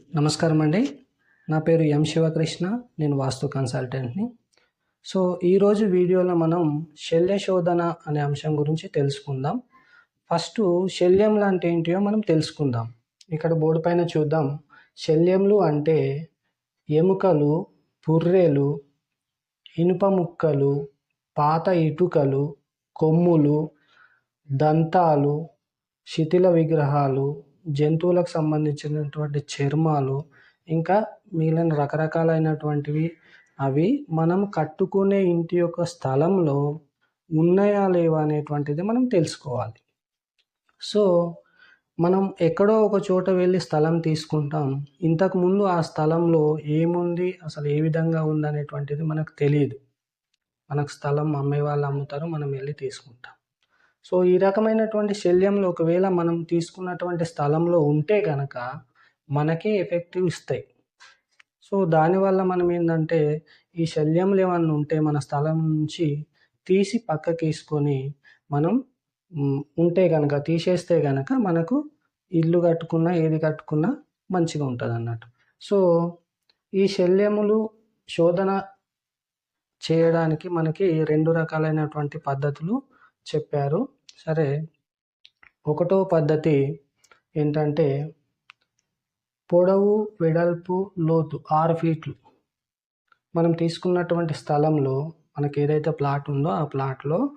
నమస్కారం అండి. నా పేరు ఎం శివకృష్ణ. నేను వాస్తు కన్సల్టెంట్ని. సో ఈరోజు వీడియోలో మనం శల్య శోధన అనే అంశం గురించి తెలుసుకుందాం. ఫస్ట్ శల్యంలు అంటే ఏంటియో మనం తెలుసుకుందాం. ఇక్కడ బోర్డు పైన చూద్దాం. శల్యములు అంటే ఎముకలు పుర్రెలు ఇనుప ముక్కలు పాత ఇటుకలు కొమ్ములు దంతాలు శిథిల విగ్రహాలు జంతువులకు సంబంధించినటువంటి చర్మాలు ఇంకా మిగిలిన రకరకాలైనటువంటివి అవి మనం కట్టుకునే ఇంటి యొక్క స్థలంలో ఉన్నాయా లేవా అనేటువంటిది మనం తెలుసుకోవాలి. సో మనం ఎక్కడో ఒక చోట వెళ్ళి స్థలం తీసుకుంటాం. ఇంతకుముందు ఆ స్థలంలో ఏముంది అసలు ఏ విధంగా ఉంది అనేటువంటిది మనకు తెలియదు మనకు స్థలం అమ్మే వాళ్ళు అమ్ముతారు మనం వెళ్ళి తీసుకుంటాం. సో ఈ రకమైనటువంటి శల్యంలో ఒకవేళ మనం తీసుకున్నటువంటి స్థలంలో ఉంటే కనుక మనకే ఎఫెక్టివ్ ఇస్తాయి. సో దానివల్ల మనం ఏంటంటే ఈ శల్యంలు ఏమన్నా ఉంటే మన స్థలం నుంచి తీసి పక్కకి తీసుకొని మనం ఉంటే కనుక తీసేస్తే కనుక మనకు ఇల్లు కట్టుకున్నా ఏది కట్టుకున్నా మంచిగా ఉంటుంది అన్నట్టు సో ఈ శల్యములు శోధన చేయడానికి మనకి రెండు రకాలైనటువంటి పద్ధతులు చెప్పారు. సరే ఒకటో పద్ధతి ఏంటంటే పొడవు వెడల్పు లోతు ఆరు ఫీట్లు. మనం తీసుకున్నటువంటి స్థలంలో మనకి ఏదైతే ప్లాట్ ఉందో ఆ ప్లాట్లో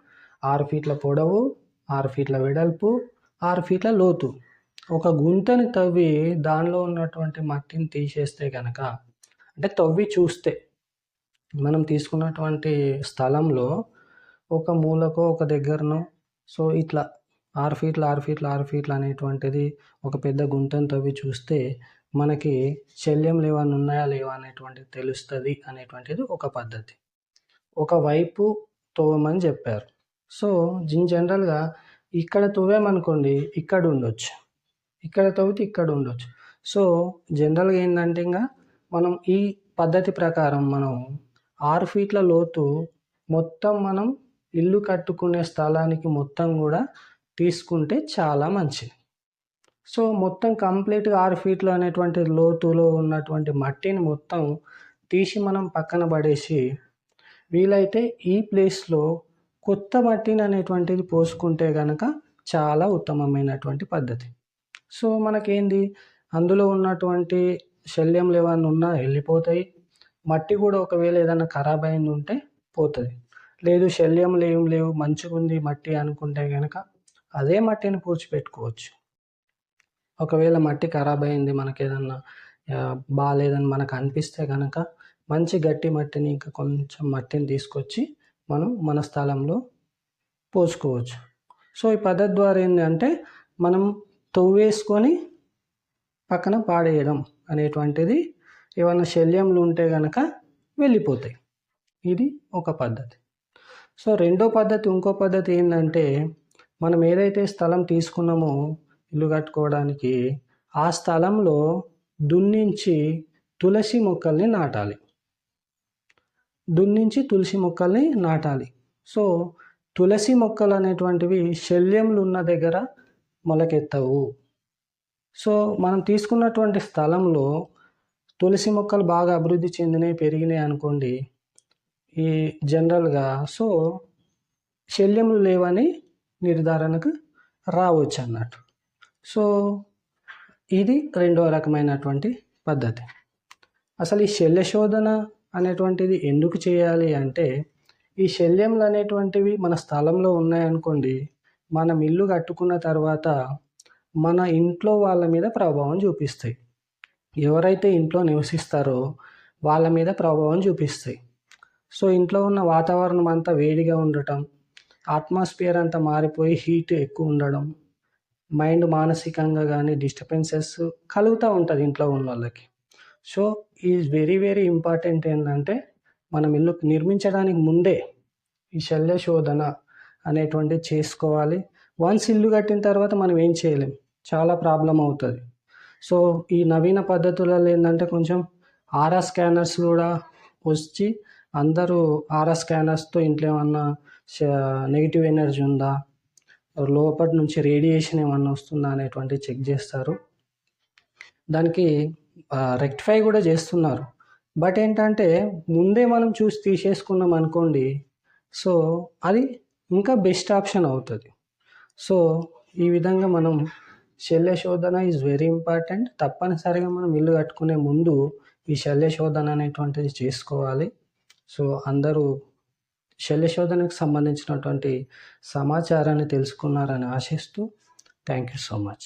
ఆరు ఫీట్ల పొడవు ఆరు ఫీట్ల వెడల్పు ఆరు ఫీట్ల లోతు. ఒక గుంతని తవ్వి దానిలో ఉన్నటువంటి మట్టిని తీసేస్తే కనుక అంటే తవ్వి చూస్తే మనం తీసుకున్నటువంటి స్థలంలో ఒక మూలకో ఒక దగ్గరనో సో ఇట్లా ఆరు ఫీట్లు ఆరు ఫీట్లు ఆరు ఫీట్లు అనేటువంటిది ఒక పెద్ద గుంతను తవ్వి చూస్తే మనకి శల్యం ఏమైనా ఉన్నాయా లేవా అనేటువంటిది తెలుస్తుంది అనేటువంటిది ఒక పద్ధతి. ఒకవైపు తవ్వమని చెప్పారు. సో జిన్ జనరల్గా ఇక్కడ తవ్వామనుకోండి ఇక్కడ ఉండొచ్చు. ఇక్కడ తవ్వితే ఇక్కడ ఉండొచ్చు. సో జనరల్గా ఏంటంటే ఇంకా మనం ఈ పద్ధతి ప్రకారం మనం ఆరు ఫీట్ల లోతు మొత్తం మనం ఇల్లు కట్టుకునే స్థలానికి మొత్తం కూడా తీసుకుంటే చాలా మంచిది. సో మొత్తం కంప్లీట్గా ఆరు ఫీట్లు అనేటువంటి లోతులో ఉన్నటువంటి మట్టిని మొత్తం తీసి మనం పక్కన పడేసి వీలైతే ఈ ప్లేస్లో కొత్త మట్టిని అనేటువంటిది పోసుకుంటే కనుక చాలా ఉత్తమమైనటువంటి పద్ధతి. సో మనకేంది? అందులో ఉన్నటువంటి శల్యంలు ఏమైనా ఉన్నా వెళ్ళిపోతాయి. మట్టి కూడా ఒకవేళ ఏదైనా ఖరాబ్ అయింది ఉంటే పోతుంది. లేదు శల్యంలు ఏం లేవు మంచిగా ఉంది మట్టి అనుకుంటే కనుక అదే మట్టిని పూడ్చిపెట్టుకోవచ్చు. ఒకవేళ మట్టి ఖరాబ్ అయింది మనకి ఏదన్నా బాగాలేదని మనకు అనిపిస్తే కనుక మంచి గట్టి మట్టిని ఇంకా కొంచెం మట్టిని తీసుకొచ్చి మనం మన స్థలంలో పోసుకోవచ్చు. సో ఈ పద్ధతి ద్వారా ఏంటంటే మనం తవ్వేసుకొని పక్కన పాడేయడం అనేటువంటిది ఏమైనా శల్యములు ఉంటే కనుక వెళ్ళిపోతాయి. ఇది ఒక పద్ధతి. సో రెండో పద్ధతి ఇంకో పద్ధతి ఏంటంటే మనం ఏదైతే స్థలం తీసుకున్నామో ఇల్లు కట్టుకోవడానికి ఆ స్థలంలో దున్నించి తులసి మొక్కల్ని నాటాలి. దున్నించి తులసి మొక్కల్ని నాటాలి. సో తులసి మొక్కలు అనేటువంటివి శల్యములు ఉన్న దగ్గర మొలకెత్తవు. సో మనం తీసుకున్నటువంటి స్థలంలో తులసి మొక్కలు బాగా అభివృద్ధి చెందినవి పెరిగినాయి అనుకోండి ఈ జనరల్గా సో శల్యములు లేవని నిర్ధారణకు రావచ్చు అన్నట్టు సో ఇది రెండవ రకమైనటువంటి పద్ధతి. అసలు ఈ శల్య శోధన అనేటువంటిది ఎందుకు చేయాలి అంటే ఈ శల్యములు అనేటువంటివి మన స్థలంలో ఉన్నాయనుకోండి మనం ఇల్లు కట్టుకున్న తర్వాత మన ఇంట్లో వాళ్ళ మీద ప్రభావం చూపిస్తాయి. ఎవరైతే ఇంట్లో నివసిస్తారో వాళ్ళ మీద ప్రభావం చూపిస్తాయి. సో ఇంట్లో ఉన్న వాతావరణం అంతా వేడిగా ఉండటం అట్మాస్ఫియర్ అంతా మారిపోయి హీట్ ఎక్కువ ఉండడం మైండ్ మానసికంగా కానీ డిస్టర్బెన్సెస్ కలుగుతూ ఉంటుంది ఇంట్లో ఉన్న వాళ్ళకి. So is very very important ఏంటంటే మనం ఇల్లు నిర్మించడానికి ముందే ఈ శల్య శోధన అనేటువంటిది చేసుకోవాలి. వన్స్ ఇల్లు కట్టిన తర్వాత మనం ఏం చేయలేం చాలా ప్రాబ్లం అవుతుంది. సో ఈ నవీన పద్ధతులలో ఏంటంటే కొంచెం ఆర్ఆర్ స్కానర్స్ కూడా వచ్చి అందరూ ఆర్ఆ స్కానర్స్తో ఇంట్లో ఏమన్నా నెగిటివ్ ఎనర్జీ ఉందా? లోపటి నుంచి రేడియేషన్ ఏమన్నా వస్తుందా అనేటువంటి చెక్ చేస్తారు. దానికి రెక్టిఫై కూడా చేస్తున్నారు. బట్ ఏంటంటే ముందే మనం చూసి తీసేసుకున్నాం అనుకోండి సో అది ఇంకా బెస్ట్ ఆప్షన్ అవుతుంది. సో ఈ విధంగా మనం శల్య శోధన ఈజ్ వెరీ ఇంపార్టెంట్ తప్పనిసరిగా మనం ఇల్లు కట్టుకునే ముందు ఈ శల్య శోధన అనేటువంటిది చేసుకోవాలి. సో అందరూ శల్య శోధనకు సంబంధించినటువంటి సమాచారాన్ని తెలుసుకున్నారని ఆశిస్తూ థ్యాంక్ యూ సో మచ్.